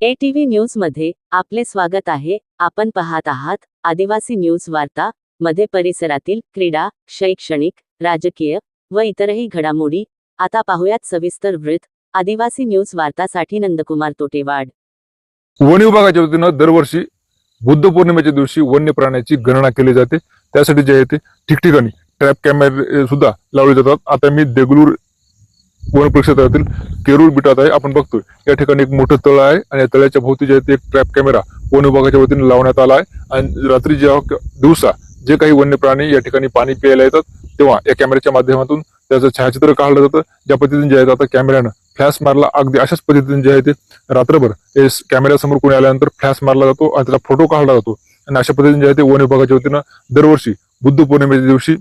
ATV न्यूजमध्ये आपले स्वागत आहे. आपण पाहत आहात आदिवासी न्यूज वार्ता मध्ये परिसरातील क्रीडा शैक्षणिक राजकीय व इतरही घडामोडी. आता पाहूयात सविस्तर वृत्त. आदिवासी न्यूज वार्तासाठी नंदकुमार तोटेवाड. वन विभागाच्या वतीनं दरवर्षी बुद्ध पौर्णिमेच्या दिवशी वन्य प्राण्याची गणना केली जाते. त्यासाठी जे आहे ते ठिकठिकाणी ट्रॅप कॅमेरे सुद्धा लावले जातात. आता मी देगलूर वन परिक्षेत्रातील केरूर बिटात आहे. आपण बघतोय. या ठिकाणी एक मोठं तळ आहे आणि या तळ्याच्या भोवती जे आहे ते एक ट्रॅप कॅमेरा वन विभागाच्या वतीने लावण्यात आला आहे. आणि रात्री जेव्हा दिवसा जे काही वन्य प्राणी या ठिकाणी पाणी प्यायला येतात तेव्हा या कॅमेऱ्याच्या माध्यमातून त्याचं छायाचित्र काढलं जातं. ज्या पद्धतीने जे आहे आता कॅमेऱ्यानं फ्लॅश मारला अगदी अशाच पद्धतीने जे आहे ते रात्रभर हे कॅमेऱ्यासमोर कोणी आल्यानंतर फ्लॅश मारला जातो आणि त्याचा फोटो काढला जातो. आणि अशा पद्धतीने जे आहे ते वन विभागाच्या वतीनं दरवर्षी बुद्ध पौर्णिमेच्या दिवशी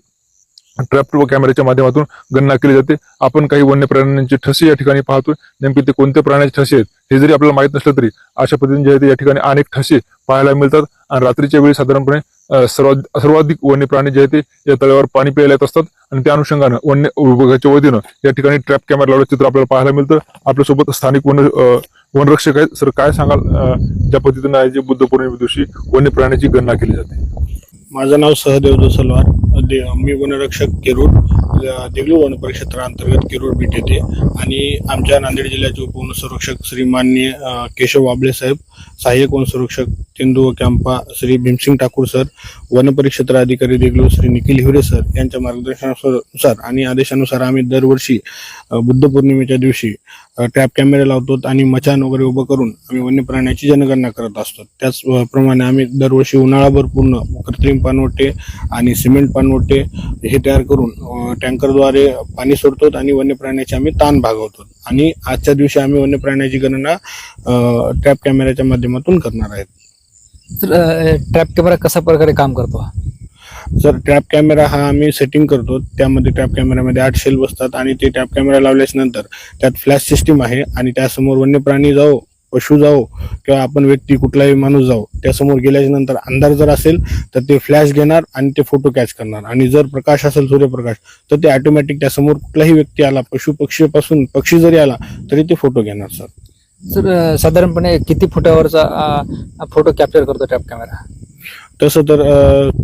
ट्रॅप व कॅमेऱ्याच्या माध्यमातून गणना केली जाते. आपण काही वन्य प्राण्यांची ठसे या ठिकाणी पाहतोय. नेमके ते कोणत्या प्राण्याचे ठसे आहेत? हे जरी आपल्याला माहीत नसलं तरी अशा पद्धतीने जे आहे ते या ठिकाणी अनेक ठसे पाहायला मिळतात. आणि रात्रीच्या वेळी साधारणपणे सर्वात सर्वाधिक वन्य प्राणी जे आहे ते या तळ्यावर पाणी प्यायला येत असतात. आणि त्या अनुषंगानं वन्य विभागाच्या वतीनं या ठिकाणी ट्रॅप कॅमेरा लावलं चित्र आपल्याला पाहायला मिळतं. आपल्यासोबत स्थानिक वन वनरक्षक आहेत. सर काय सांगाल ज्या पद्धतीनं आहे जे बुद्ध पौर्णिमे दिवशी वन्य प्राण्याची गणना केली जाते? माझं नाव सहदेव जोसलवार. दे- मी वनरक्षक केरूर देगलू देगलूर वन परिक्षेत्राअंतर्गत केरूर बीट येते आणि आमच्या नांदेड जिल्ह्याचे उपवनसंरक्षक श्री मान्य केशव वाबळे साहेब सहाय्यक वनसंरक्षक तेंदू व कॅम्पा श्री भीमसिंग ठाकूर सर वनपरिक्षेत्र अधिकारी देगलूर श्री निखिल हिवरे सर यांच्या मार्गदर्शनानुसार आणि आदेशानुसार आम्ही दरवर्षी बुद्ध पौर्णिमेच्या दिवशी ट्रॅप कॅमेरे लावतो आणि मचान वगैरे उभं करून आम्ही वन्य प्राण्याची जनगणना करत असतो. त्याचप्रमाणे आम्ही दरवर्षी उन्हाळाभर पूर्ण कृत्रिम पानवटे आणि सिमेंट पाणवटे हे तयार करून टँकरद्वारे पाणी सोडतो आणि वन्य प्राण्याचे आम्ही ताण भागवतो. आणि आजच्या दिवशी आम्ही वन्य प्राण्याची गणना ट्रॅप कॅमेऱ्याच्या माध्यमातून करणार आहेत. तर ट्रॅप कॅमेरा कशा प्रकारे काम करतो? जर ट्रॅप कॅमेरा हा आम्ही सेटिंग करतो. त्यामध्ये ट्रॅप कॅमेऱ्यामध्ये आठ शेल बसतात आणि ते ट्रॅप कॅमेरा लावल्याच्या नंतर त्यात फ्लॅश सिस्टीम आहे आणि त्यासमोर वन्य प्राणी जाओ पशु जाओ किंवा आपण व्यक्ती कुठलाही माणूस जाओ त्यासमोर गेल्याच्यानंतर अंधार जर असेल तर ते फ्लॅश घेणार आणि ते फोटो कॅच करणार. आणि जर प्रकाश असेल सूर्यप्रकाश तर ते ऑटोमॅटिक त्यासमोर कुठलाही व्यक्ती आला पशु पक्षीपासून पक्षी जरी आला तरी ते फोटो घेणार सर सर साधारणपणे किती फुटावरचा फोटो कॅप्चर करतो टॅप कॅमेरा तसं तर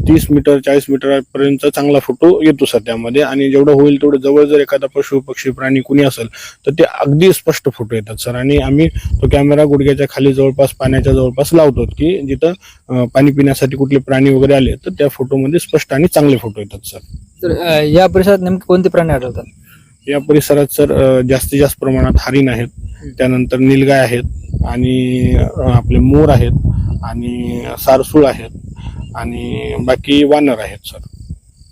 तीस मीटर चाळीस मीटर पर्यंत चांगला फोटो येतो सर त्यामध्ये आणि जेवढं होईल तेवढं जवळ जर एखादा पशु पक्षी प्राणी कुणी असेल तर ते अगदी स्पष्ट फोटो येतात सर. आणि आम्ही तो कॅमेरा गुडघ्याच्या खाली जवळपास पाण्याच्या जवळपास लावतो की जिथं पाणी पिण्यासाठी कुठले प्राणी वगैरे आले तर त्या फोटोमध्ये स्पष्ट आणि चांगले फोटो येतात सर. तर या परिसरात नेमके कोणते प्राणी आढळतात? या परिसरात सर जास्तीत जास्त प्रमाणात हरिण आहेत त्यानंतर निलगाय आहेत आणि आपले मोर आहेत आणि सारसूळ आहेत. आणि बाकी वानर आहेत सर.